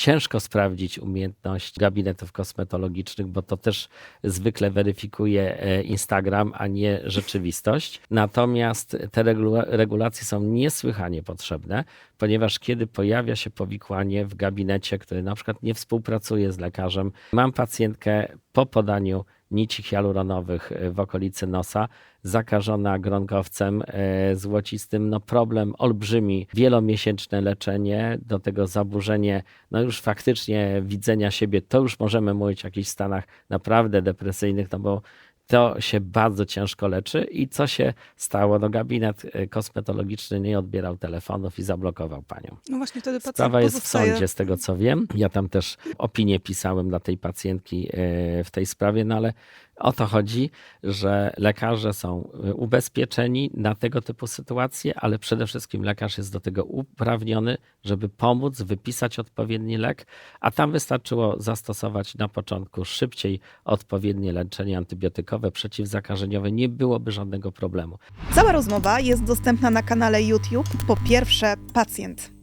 ciężko sprawdzić umiejętność gabinetów kosmetologicznych, bo to też zwykle weryfikuje e, Instagram, a nie rzeczywistość. Natomiast te regula- regulacje są niesłychanie potrzebne, ponieważ kiedy pojawia się powikłanie w gabinecie, który na przykład nie współpracuje z lekarzem, mam pacjentkę po podaniu nici hialuronowych e, w okolicy nosa, zakażona gronkowcem e, złocistym, no problem olbrzymi, wielomiesięczne leczenie, do tego zaburzenie, no już faktycznie widzenia siebie, to już możemy mówić o jakichś stanach naprawdę depresyjnych, no bo to się bardzo ciężko leczy i co się stało? No gabinet e, kosmetologiczny nie odbierał telefonów i zablokował panią. No właśnie wtedy pacjent Sprawa jest w pozostaje... sądzie, z tego co wiem. Ja tam też opinię pisałem dla tej pacjentki e, w tej sprawie, no ale o to chodzi, że lekarze są e, ubezpieczeni na tego typu sytuacje, ale przede wszystkim lekarz jest do tego uprawniony, żeby pomóc wypisać odpowiedni lek, a tam wystarczyło zastosować na początku szybciej odpowiednie leczenie antybiotykowe, przeciwzakażeniowe, nie byłoby żadnego problemu. Cała rozmowa jest dostępna na kanale YouTube po pierwsze pacjent.